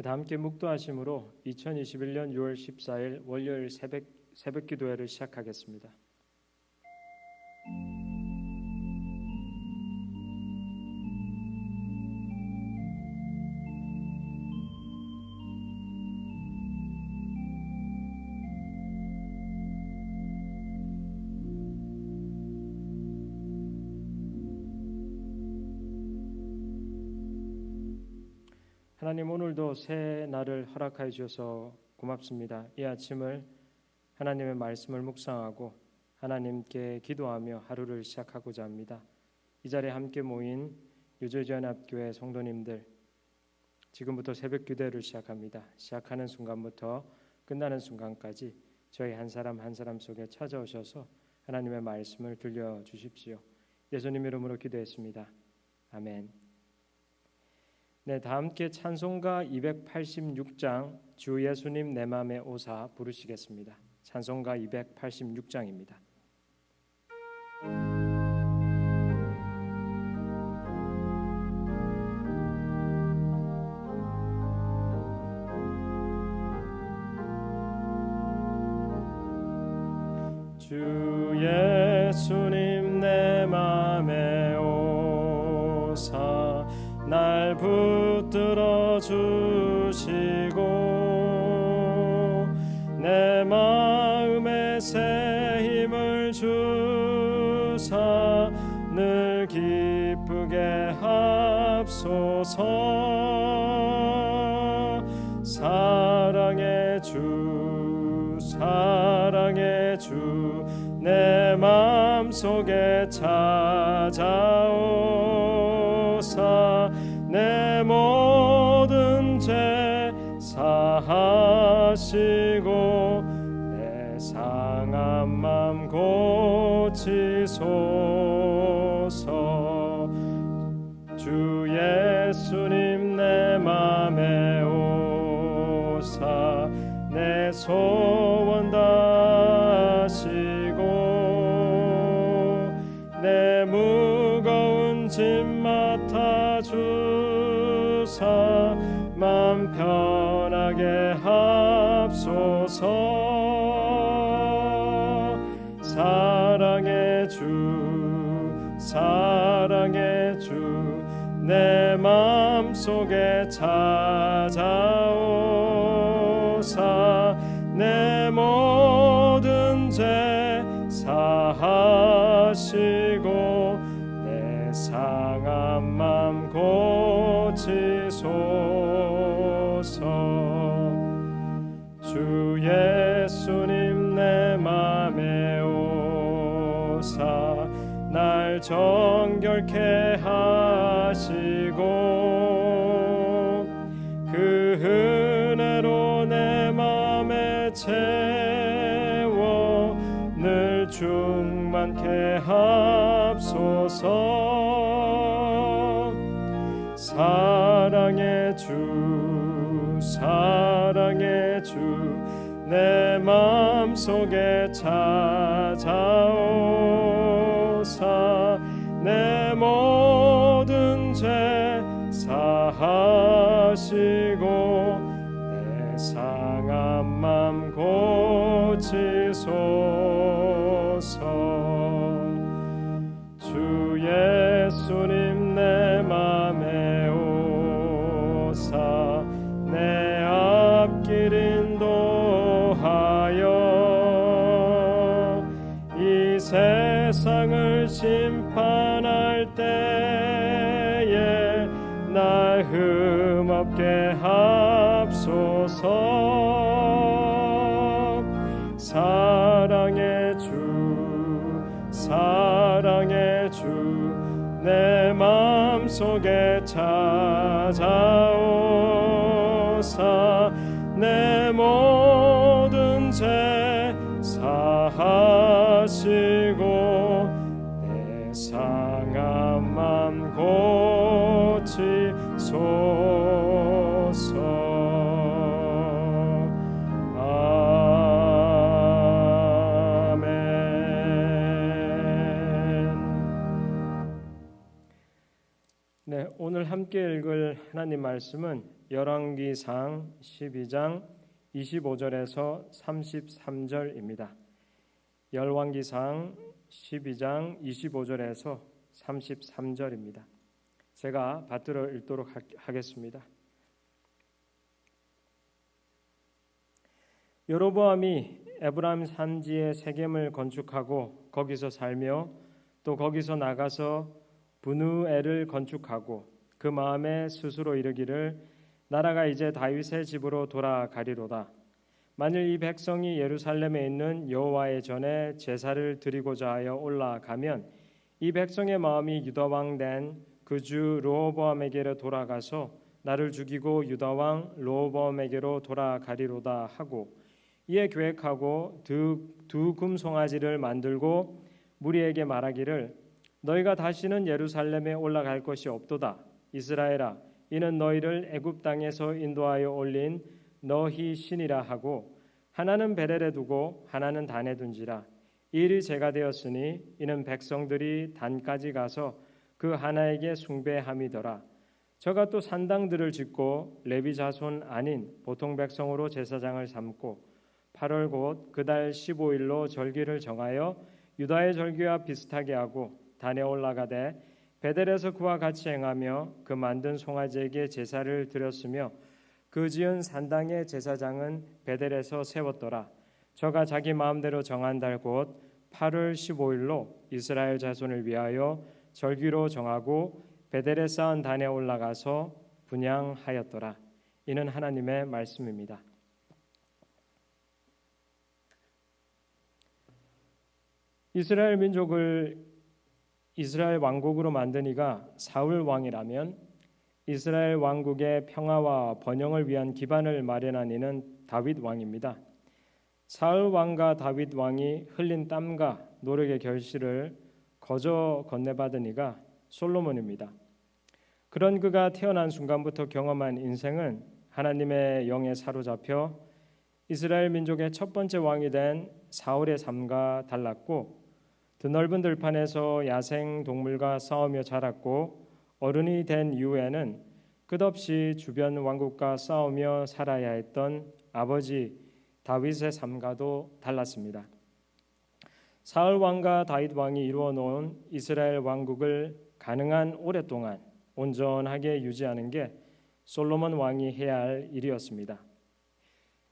네, 다 함께 묵도하심으로 2021년 6월 14일 월요일 새벽 새벽 기도회를 시작하겠습니다. 하나님 오늘도 새 날을 허락하여 주셔서 고맙습니다. 이 아침을 하나님의 말씀을 묵상하고 하나님께 기도하며 하루를 시작하고자 합니다. 이 자리에 함께 모인 유저연합교회 성도님들 지금부터 새벽 기도를 시작합니다. 시작하는 순간부터 끝나는 순간까지 저희 한 사람 한 사람 속에 찾아오셔서 하나님의 말씀을 들려 주십시오. 예수님 이름으로 기도했습니다. 아멘. 네, 다 함께 찬송가 286장 주 예수님 내 맘에 오사 부르시겠습니다. 찬송가 286장입니다. 주 예수님 내 맘에 오사 날 붙들어 주시고 내 마음에 새 힘을 주사 늘 기쁘게 합소서. 사랑의 주 사랑의 주 내 마음속에 찾아 내 소원 다시고 내 무거운 짐 맡아 주사 맘 편하게 합소서. 사랑의 주 사랑의 주내 맘속에 찾아 오사 내 모든 죄 사하시고 내 상한 맘 고치소서. 주 예수님 내 맘에 오사 날 정결케 하시고 사랑의 주내 마음속에 찾아오사. 내 모든 죄 사하시고 심판할 때에 날 흠없게 합소서. 사랑의 주 사랑의 주 내 마음속에 찾아 네, 오늘 함께 읽을 하나님 말씀은 열왕기상 12장 25절에서 33절입니다. 열왕기상 12장 25절에서 33절입니다. 제가 받들어 읽도록 하겠습니다. 여로보암이 에브라임 산지에 세겜을 건축하고 거기서 살며 또 거기서 나가서 분우엘을 건축하고 그 마음에 스스로 이르기를 나라가 이제 다윗의 집으로 돌아가리로다. 만일 이 백성이 예루살렘에 있는 여호와의 전에 제사를 드리고자 하여 올라가면 이 백성의 마음이 유다 왕 된 그 주 로보암에게로 돌아가서 나를 죽이고 유다 왕 로보암에게로 돌아가리로다 하고 이에 계획하고 두 금송아지를 만들고 무리에게 말하기를 너희가 다시는 예루살렘에 올라갈 것이 없도다. 이스라엘아 이는 너희를 애굽 땅에서 인도하여 올린 너희 신이라 하고 하나는 베렐에 두고 하나는 단에 둔지라. 일이 제가 되었으니 이는 백성들이 단까지 가서 그 하나에게 숭배함이더라. 저가 또 산당들을 짓고 레비 자손 아닌 보통 백성으로 제사장을 삼고 8월 곧 그달 15일로 절기를 정하여 유다의 절기와 비슷하게 하고 단에 올라가되 베델에서 그와 같이 행하며 그 만든 송아지에게 제사를 드렸으며 그 지은 산당의 제사장은 베델에서 세웠더라. 저가 자기 마음대로 정한 달 곧 8월 15일로 이스라엘 자손을 위하여 절기로 정하고 베델에 쌓은 단에 올라가서 분양하였더라. 이는 하나님의 말씀입니다. 이스라엘 민족을 이스라엘 왕국으로 만든 이가 사울 왕이라면 이스라엘 왕국의 평화와 번영을 위한 기반을 마련한 이는 다윗 왕입니다. 사울 왕과 다윗 왕이 흘린 땀과 노력의 결실을 거저 건네받은 이가 솔로몬입니다. 그런 그가 태어난 순간부터 경험한 인생은 하나님의 영에 사로잡혀 이스라엘 민족의 첫 번째 왕이 된 사울의 삶과 달랐고 드넓은 들판에서 야생 동물과 싸우며 자랐고 어른이 된 이후에는 끝없이 주변 왕국과 싸우며 살아야 했던 아버지 다윗의 삶과도 달랐습니다. 사울 왕과 다윗 왕이 이루어 놓은 이스라엘 왕국을 가능한 오랫동안 온전하게 유지하는 게 솔로몬 왕이 해야 할 일이었습니다.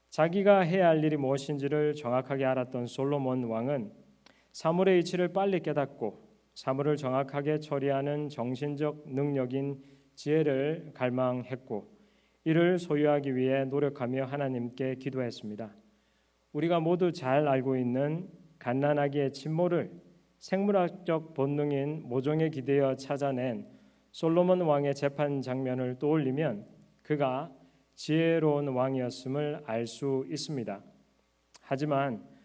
자기가 해야 할 일이 무엇인지를 정확하게 알았던 솔로몬 왕은 사물의 이치를 빨리 깨닫고 사물을 정확하게 처리하는 정신적 능력인 지혜를 갈망했고 이를 소유하기 위해 노력하며 하나님께 기도했습니다. 우리가 모두 잘 알고 있는 갓난아기의 침모를 생물학적 본능인 모종에 기대어 찾아낸 솔로몬 왕의 재판 장면을 떠올리면 그가 지혜로운 왕이었음을 알 수 있습니다. 하지만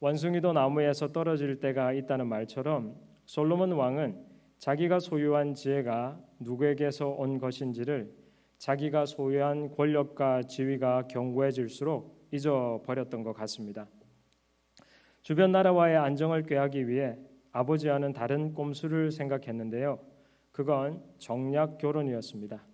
원숭이도 나무에서 떨어질 때가 있다는 말처럼 솔로몬 왕은 자기가 소유한 지혜가 누구에게서 온 것인지를 자기가 소유한 권력과 지위가 견고해질수록 잊어버렸던 것 같습니다. 주변 나라와의 안정을 꾀하기 위해 아버지와는 다른 꼼수를 생각했는데요. 그건 정략 결혼이었습니다.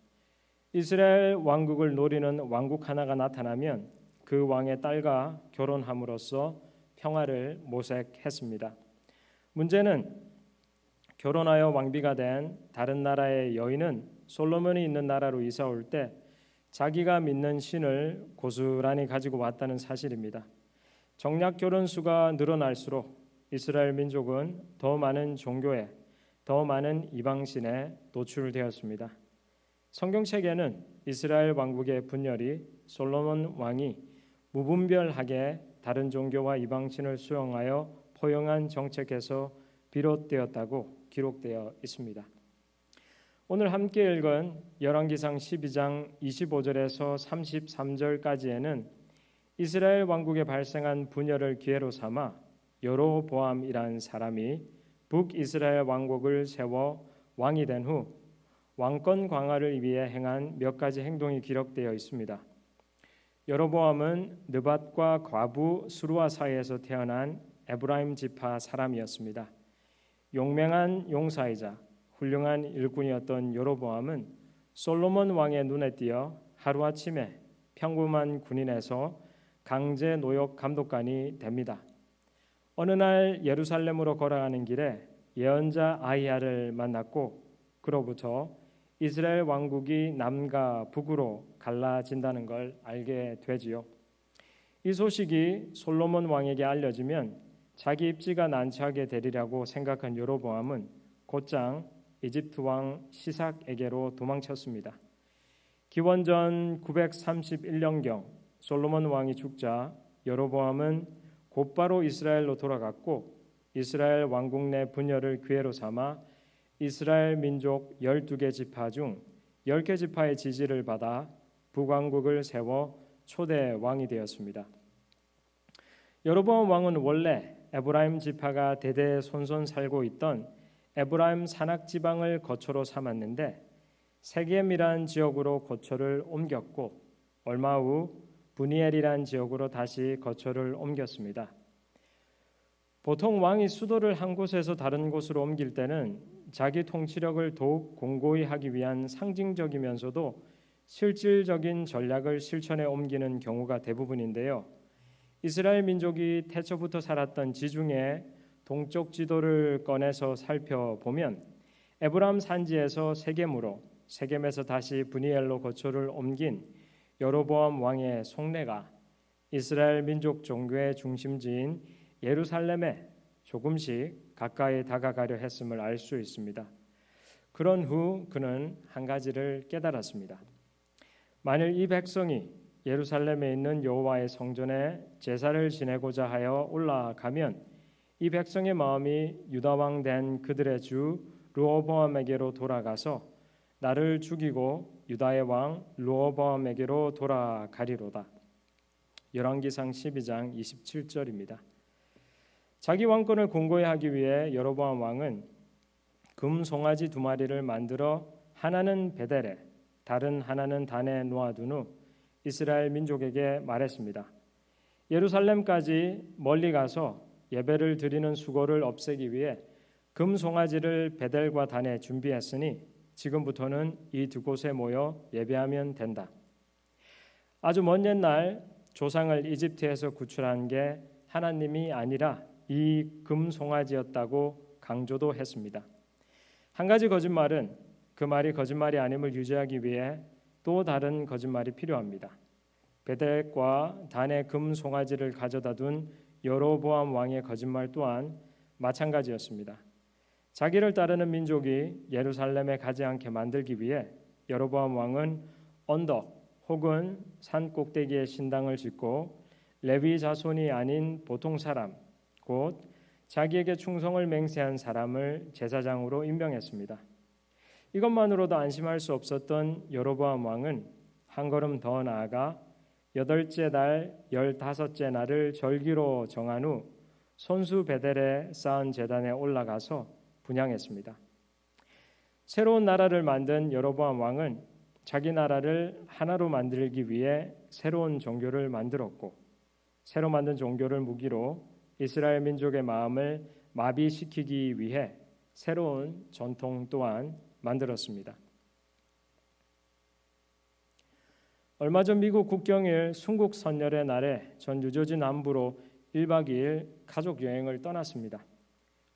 이스라엘 왕국을 노리는 왕국 하나가 나타나면 그 왕의 딸과 결혼함으로써 평화를 모색했습니다. 문제는 결혼하여 왕비가 된 다른 나라의 여인은 솔로몬이 있는 나라로 이사 올 때 자기가 믿는 신을 고스란히 가지고 왔다는 사실입니다. 정략 결혼 수가 늘어날수록 이스라엘 민족은 더 많은 종교에 더 많은 이방신에 노출되었습니다. 성경책에는 이스라엘 왕국의 분열이 솔로몬 왕이 무분별하게 다른 종교와 이방신을 수용하여 포용한 정책에서 비롯되었다고 기록되어 있습니다. 오늘 함께 읽은 열왕기상 12장 25절에서 33절까지에는 이스라엘 왕국에 발생한 분열을 기회로 삼아 여로보암이라는 사람이 북이스라엘 왕국을 세워 왕이 된 후 왕권 강화를 위해 행한 몇 가지 행동이 기록되어 있습니다. 여로보암은 느밧과 과부 수루아 사이에서 태어난 에브라임 지파 사람이었습니다. 용맹한 용사이자 훌륭한 일꾼이었던 여로보암은 솔로몬 왕의 눈에 띄어 하루아침에 평범한 군인에서 강제 노역 감독관이 됩니다. 어느 날 예루살렘으로 걸어가는 길에 예언자 아이야를 만났고 그로부터 이스라엘 왕국이 남과 북으로 갈라진다는 걸 알게 되지요. 이 소식이 솔로몬 왕에게 알려지면 자기 입지가 난처하게 되리라고 생각한 여로보암은 곧장 이집트 왕 시삭에게로 도망쳤습니다. 기원전 931년경 솔로몬 왕이 죽자 여로보암은 곧바로 이스라엘로 돌아갔고 이스라엘 왕국 내 분열을 기회로 삼아 이스라엘 민족 12개 지파 중 10개 지파의 지지를 받아 북왕국을 세워 초대 왕이 되었습니다. 여로보암 왕은 원래 에브라임 지파가 대대 손손 살고 있던 에브라임 산악 지방을 거처로 삼았는데 세겜이란 지역으로 거처를 옮겼고 얼마 후 브니엘이란 지역으로 다시 거처를 옮겼습니다. 보통 왕이 수도를 한 곳에서 다른 곳으로 옮길 때는 자기 통치력을 더욱 공고히 하기 위한 상징적이면서도 실질적인 전략을 실천에 옮기는 경우가 대부분인데요. 이스라엘 민족이 태초부터 살았던 지중해 동쪽 지도를 꺼내서 살펴보면 에브람 산지에서 세겜으로 세겜에서 다시 브니엘로 거처를 옮긴 여로보암 왕의 속내가 이스라엘 민족 종교의 중심지인 예루살렘에 조금씩 가까이 다가가려 했음을 알 수 있습니다. 그런 후 그는 한 가지를 깨달았습니다. 만일 이 백성이 예루살렘에 있는 여호와의 성전에 제사를 지내고자 하여 올라가면 이 백성의 마음이 유다 왕 된 그들의 주 르호보암에게로 돌아가서 나를 죽이고 유다의 왕 르호보암에게로 돌아가리로다. 열왕기상 12장 27절입니다. 자기 왕권을 공고히 하기 위해 여로보암 왕은 금 송아지 두 마리를 만들어 하나는 베델에 다른 하나는 단에 놓아둔 후 이스라엘 민족에게 말했습니다. 예루살렘까지 멀리 가서 예배를 드리는 수고를 없애기 위해 금 송아지를 베델과 단에 준비했으니 지금부터는 이 두 곳에 모여 예배하면 된다. 아주 먼 옛날 조상을 이집트에서 구출한 게 하나님이 아니라 이 금송아지였다고 강조도 했습니다. 한 가지 거짓말은 그 말이 거짓말이 아님을 유지하기 위해 또 다른 거짓말이 필요합니다. 베델과 단의 금송아지를 가져다 둔 여로보암 왕의 거짓말 또한 마찬가지였습니다. 자기를 따르는 민족이 예루살렘에 가지 않게 만들기 위해 여로보암 왕은 언덕 혹은 산 꼭대기에 신당을 짓고 레위 자손이 아닌 보통 사람 곧 자기에게 충성을 맹세한 사람을 제사장으로 임명했습니다. 이것만으로도 안심할 수 없었던 여로보암 왕은 한 걸음 더 나아가 여덟째 달 열다섯째 날을 절기로 정한 후 손수 베델에 쌓은 제단에 올라가서 분양했습니다. 새로운 나라를 만든 여로보암 왕은 자기 나라를 하나로 만들기 위해 새로운 종교를 만들었고 새로 만든 종교를 무기로 이스라엘 민족의 마음을 마비시키기 위해 새로운 전통 또한 만들었습니다. 얼마 전 미국 국경일 순국 선열의 날에 전 유저지 남부로 1박 2일 가족 여행을 떠났습니다.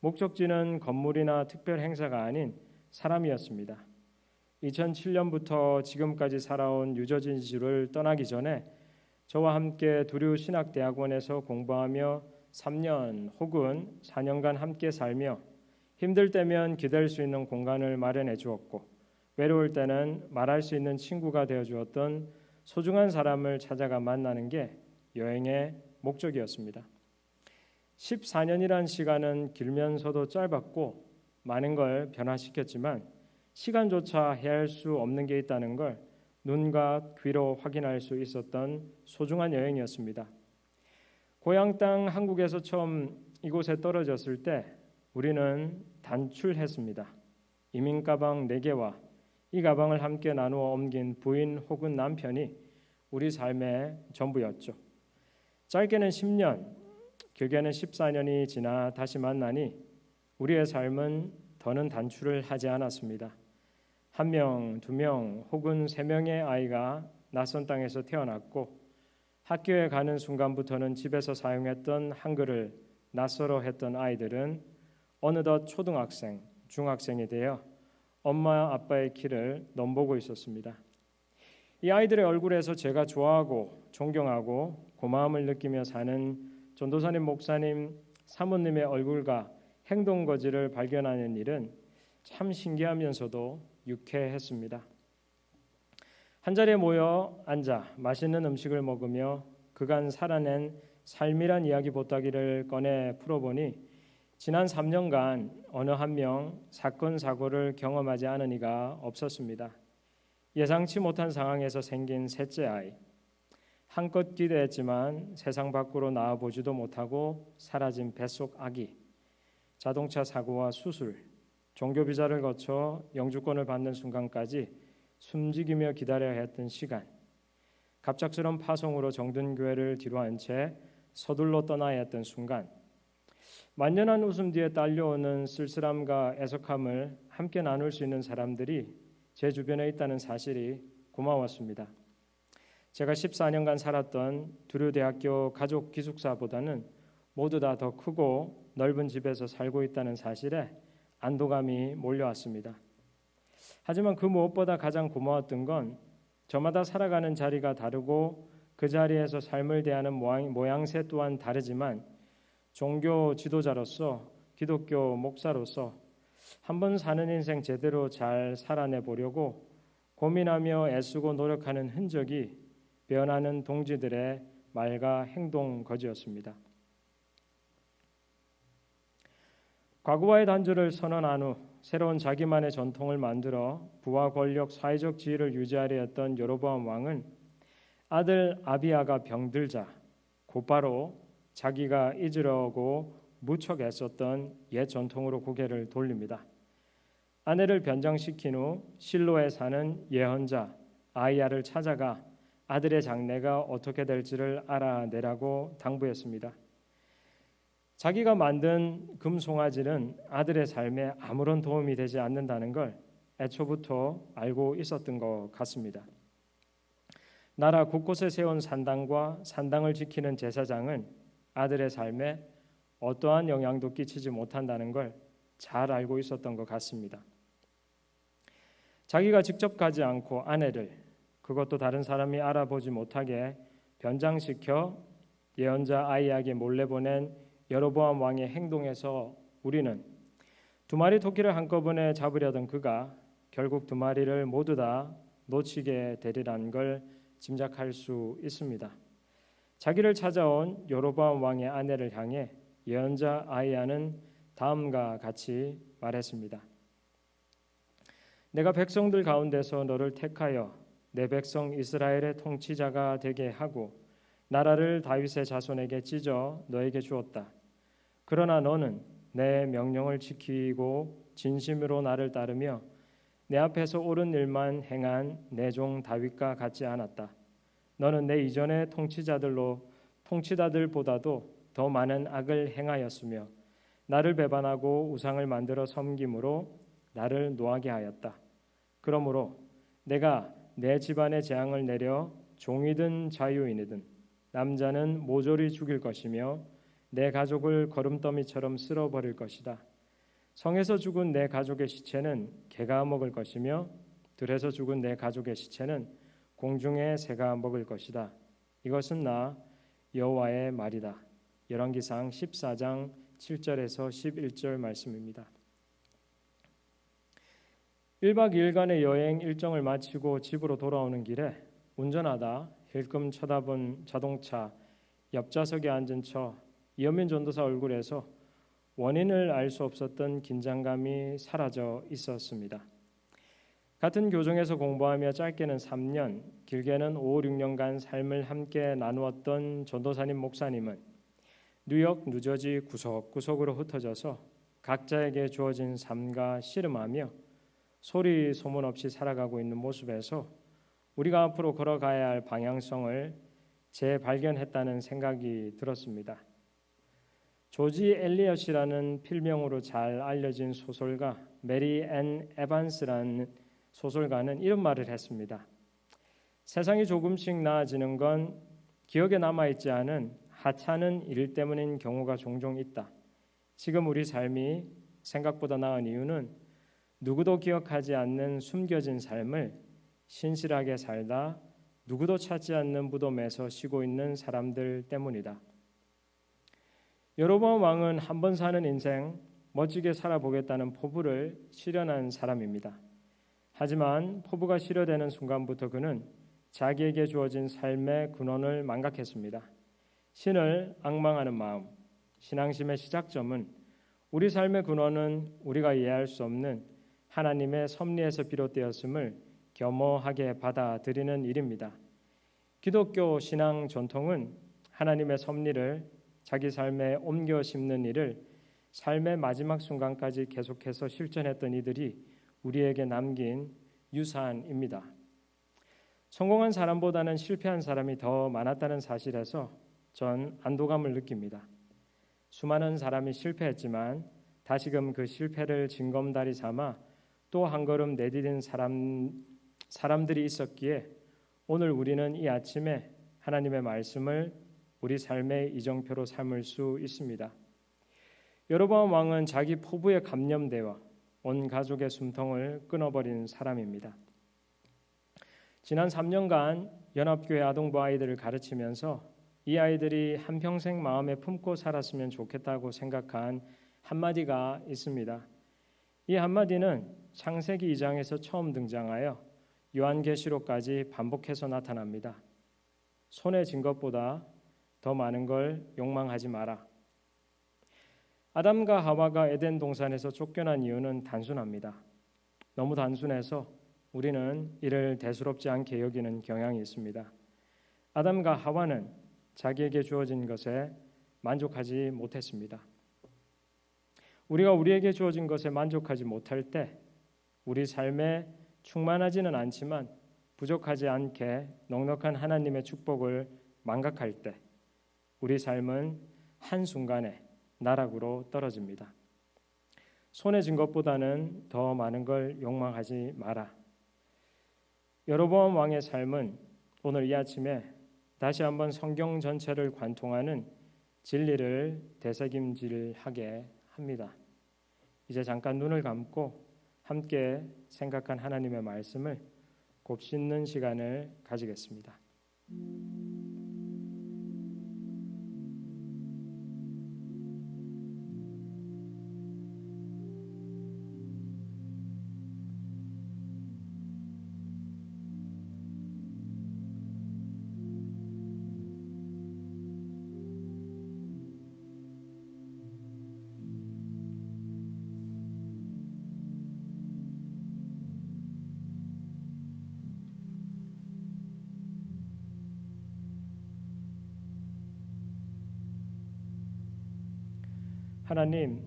목적지는 건물이나 특별 행사가 아닌 사람이었습니다. 2007년부터 지금까지 살아온 유저진주를 떠나기 전에 저와 함께 두류 신학대학원에서 공부하며 3년 혹은 4년간 함께 살며 힘들 때면 기댈 수 있는 공간을 마련해 주었고 외로울 때는 말할 수 있는 친구가 되어 주었던 소중한 사람을 찾아가 만나는 게 여행의 목적이었습니다. 14년이란 시간은 길면서도 짧았고 많은 걸 변화시켰지만 시간조차 헤아릴 수 없는 게 있다는 걸 눈과 귀로 확인할 수 있었던 소중한 여행이었습니다. 고향 땅 한국에서 처음 이곳에 떨어졌을 때 우리는 단출했습니다. 이민 가방 4개와 이 가방을 함께 나누어 옮긴 부인 혹은 남편이 우리 삶의 전부였죠. 짧게는 10년, 길게는 14년이 지나 다시 만나니 우리의 삶은 더는 단출을 하지 않았습니다. 한 명, 두 명 혹은 세 명의 아이가 낯선 땅에서 태어났고 학교에 가는 순간부터는 집에서 사용했던 한글을 낯설어 했던 아이들은 어느덧 초등학생, 중학생이 되어 엄마 아빠의 키를 넘보고 있었습니다. 이 아이들의 얼굴에서 제가 좋아하고 존경하고 고마움을 느끼며 사는 전도사님 목사님 사모님의 얼굴과 행동 거지를 발견하는 일은 참 신기하면서도 유쾌했습니다. 한 자리에 모여 앉아 맛있는 음식을 먹으며 그간 살아낸 삶이란 이야기 보따기를 꺼내 풀어보니 지난 3년간 어느 한 명 사건 사고를 경험하지 않은 이가 없었습니다. 예상치 못한 상황에서 생긴 셋째 아이. 한껏 기대했지만 세상 밖으로 나와 보지도 못하고 사라진 뱃속 아기. 자동차 사고와 수술, 종교 비자를 거쳐 영주권을 받는 순간까지 숨지기며 기다려야 했던 시간. 갑작스런 파송으로 정든 교회를 뒤로 한 채 서둘러 떠나야 했던 순간. 만연한 웃음 뒤에 딸려오는 쓸쓸함과 애석함을 함께 나눌 수 있는 사람들이 제 주변에 있다는 사실이 고마웠습니다. 제가 14년간 살았던 두류대학교 가족 기숙사보다는 모두 다 더 크고 넓은 집에서 살고 있다는 사실에 안도감이 몰려왔습니다. 하지만 그 무엇보다 가장 고마웠던 건 저마다 살아가는 자리가 다르고 그 자리에서 삶을 대하는 모양, 모양 새 또한 다르지만 종교 지도자로서 기독교 목사로서 한 번 사는 인생 제대로 잘 살아내 보려고 고민하며 애쓰고 노력하는 흔적이 변하는 동지들의 말과 행동 거지였습니다. 과거와의 단절을 선언한 후 새로운 자기만의 전통을 만들어 부와 권력, 사회적 지위를 유지하려 했던 여로보암 왕은 아들 아비아가 병들자 곧바로 자기가 잊으려고 무척 애썼던 옛 전통으로 고개를 돌립니다. 아내를 변장시킨 후 실로에 사는 예언자 아이야를 찾아가 아들의 장래가 어떻게 될지를 알아내라고 당부했습니다. 자기가 만든 금송아지는 아들의 삶에 아무런 도움이 되지 않는다는 걸 애초부터 알고 있었던 것 같습니다. 나라 곳곳에 세운 산당과 산당을 지키는 제사장은 아들의 삶에 어떠한 영향도 끼치지 못한다는 걸 잘 알고 있었던 것 같습니다. 자기가 직접 가지 않고 아내를 그것도 다른 사람이 알아보지 못하게 변장시켜 예언자 아이에게 몰래 보낸 여로보암 왕의 행동에서 우리는 두 마리 토끼를 한꺼번에 잡으려던 그가 결국 두 마리를 모두 다 놓치게 되리라는 걸 짐작할 수 있습니다. 자기를 찾아온 여로보암 왕의 아내를 향해 예언자 아이야는 다음과 같이 말했습니다. 내가 백성들 가운데서 너를 택하여 내 백성 이스라엘의 통치자가 되게 하고 나라를 다윗의 자손에게 찢어 너에게 주었다. 그러나 너는 내 명령을 지키고 진심으로 나를 따르며 내 앞에서 옳은 일만 행한 내 종 다윗과 같지 않았다. 너는 내 이전의 통치자들로 통치자들보다도 더 많은 악을 행하였으며 나를 배반하고 우상을 만들어 섬김으로 나를 노하게 하였다. 그러므로 내가 내 집안에 재앙을 내려 종이든 자유인이든 남자는 모조리 죽일 것이며 내 가족을 거름더미처럼 쓸어버릴 것이다. 성에서 죽은 내 가족의 시체는 개가 먹을 것이며 들에서 죽은 내 가족의 시체는 공중의 새가 먹을 것이다. 이것은 나 여호와의 말이다. 열왕기상 14장 7절에서 11절 말씀입니다. 1박 2일간의 여행 일정을 마치고 집으로 돌아오는 길에 운전하다 힐끔 쳐다본 자동차 옆좌석에 앉은 저 이현민 전도사 얼굴에서 원인을 알 수 없었던 긴장감이 사라져 있었습니다. 같은 교정에서 공부하며 짧게는 3년, 길게는 5, 6년간 삶을 함께 나누었던 전도사님 목사님은 뉴욕, 뉴저지 구석구석으로 흩어져서 각자에게 주어진 삶과 씨름하며 소리 소문 없이 살아가고 있는 모습에서 우리가 앞으로 걸어가야 할 방향성을 재발견했다는 생각이 들었습니다. 조지 엘리엇이라는 필명으로 잘 알려진 소설가 메리 앤 에반스라는 소설가는 이런 말을 했습니다. 세상이 조금씩 나아지는 건 기억에 남아 있지 않은 하찮은 일 때문인 경우가 종종 있다. 지금 우리 삶이 생각보다 나은 이유는 누구도 기억하지 않는 숨겨진 삶을 신실하게 살다 누구도 찾지 않는 무덤에서 쉬고 있는 사람들 때문이다. 여로보암 왕은 한 번 사는 인생 멋지게 살아보겠다는 포부를 실현한 사람입니다. 하지만 포부가 실현되는 순간부터 그는 자기에게 주어진 삶의 근원을 망각했습니다. 신을 악망하는 마음, 신앙심의 시작점은 우리 삶의 근원은 우리가 이해할 수 없는 하나님의 섭리에서 비롯되었음을 겸허하게 받아들이는 일입니다. 기독교 신앙 전통은 하나님의 섭리를 자기 삶에 옮겨 심는 일을 삶의 마지막 순간까지 계속해서 실천했던 이들이 우리에게 남긴 유산입니다. 성공한 사람보다는 실패한 사람이 더 많았다는 사실에서 전 안도감을 느낍니다. 수많은 사람이 실패했지만 다시금 그 실패를 징검다리 삼아 또 한 걸음 내디딘 사람 사람들이 있었기에 오늘 우리는 이 아침에 하나님의 말씀을 우리 삶의 이정표로 삼을 수 있습니다. 여로보암 왕은 자기 포부에 감염되어 온 가족의 숨통을 끊어버린 사람입니다. 지난 3년간 연합교회 아동부 아이들을 가르치면서 이 아이들이 한평생 마음에 품고 살았으면 좋겠다고 생각한 한마디가 있습니다. 이 한마디는 창세기 2장에서 처음 등장하여 요한계시록까지 반복해서 나타납니다. 손에 쥔 것보다 더 많은 걸 욕망하지 마라. 아담과 하와가 에덴 동산에서 쫓겨난 이유는 단순합니다. 너무 단순해서 우리는 이를 대수롭지 않게 여기는 경향이 있습니다. 아담과 하와는 자기에게 주어진 것에 만족하지 못했습니다. 우리가 우리에게 주어진 것에 만족하지 못할 때 우리 삶에 충만하지는 않지만 부족하지 않게 넉넉한 하나님의 축복을 망각할 때 우리 삶은 한순간에 나락으로 떨어집니다. 손에 쥔 것보다는 더 많은 걸 욕망하지 마라. 여로보암 왕의 삶은 오늘 이 아침에 다시 한번 성경 전체를 관통하는 진리를 되새김질하게 합니다. 이제 잠깐 눈을 감고 함께 생각한 하나님의 말씀을 곱씹는 시간을 가지겠습니다. 하나님,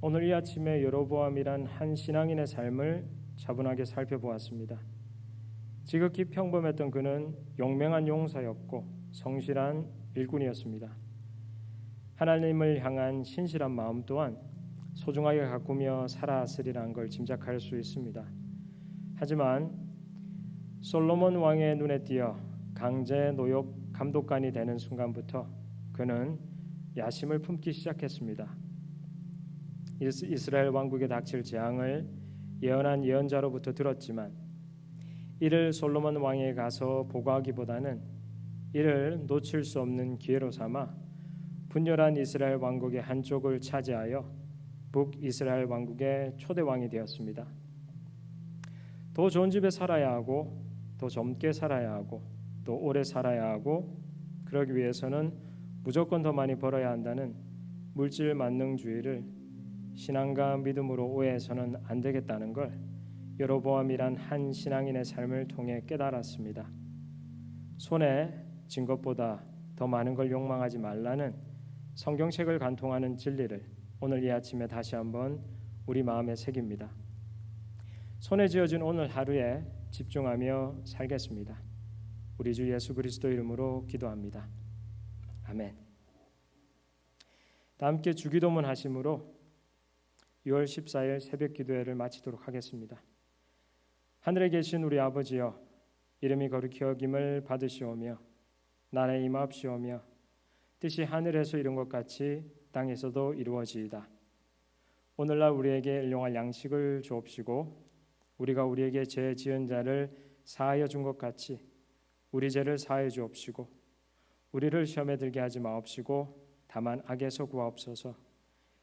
오늘 이 아침에 여로보암이란 한 신앙인의 삶을 차분하게 살펴보았습니다. 지극히 평범했던 그는 용맹한 용사였고 성실한 일꾼이었습니다. 하나님을 향한 신실한 마음 또한 소중하게 가꾸며 살아왔으리란 걸 짐작할 수 있습니다. 하지만 솔로몬 왕의 눈에 띄어 강제 노역 감독관이 되는 순간부터 그는 야심을 품기 시작했습니다. 이스라엘 왕국에 닥칠 재앙을 예언한 예언자로부터 들었지만 이를 솔로몬 왕에 가서 보고하기보다는 이를 놓칠 수 없는 기회로 삼아 분열한 이스라엘 왕국의 한쪽을 차지하여 북 이스라엘 왕국의 초대 왕이 되었습니다. 더 좋은 집에 살아야 하고 더 젊게 살아야 하고 또 오래 살아야 하고 그러기 위해서는 무조건 더 많이 벌어야 한다는 물질 만능주의를 신앙과 믿음으로 오해해서는 안 되겠다는 걸 여로보암이란 한 신앙인의 삶을 통해 깨달았습니다. 손에 진 것보다 더 많은 걸 욕망하지 말라는 성경책을 간통하는 진리를 오늘 이 아침에 다시 한번 우리 마음에 새깁니다. 손에 쥐어진 오늘 하루에 집중하며 살겠습니다. 우리 주 예수 그리스도 이름으로 기도합니다. 아멘. 다 함께 주기도문 하심으로 6월 14일 새벽 기도회를 마치도록 하겠습니다. 하늘에 계신 우리 아버지여 이름이 거룩히 여김을 받으시오며 나라에 임하옵시오며 뜻이 하늘에서 이룬 것 같이 땅에서도 이루어지이다. 오늘날 우리에게 일용할 양식을 주옵시고 우리가 우리에게 죄 지은 자를 사하여 준 것 같이 우리 죄를 사하여 주옵시고 우리를 시험에 들게 하지 마옵시고 다만 악에서 구하옵소서.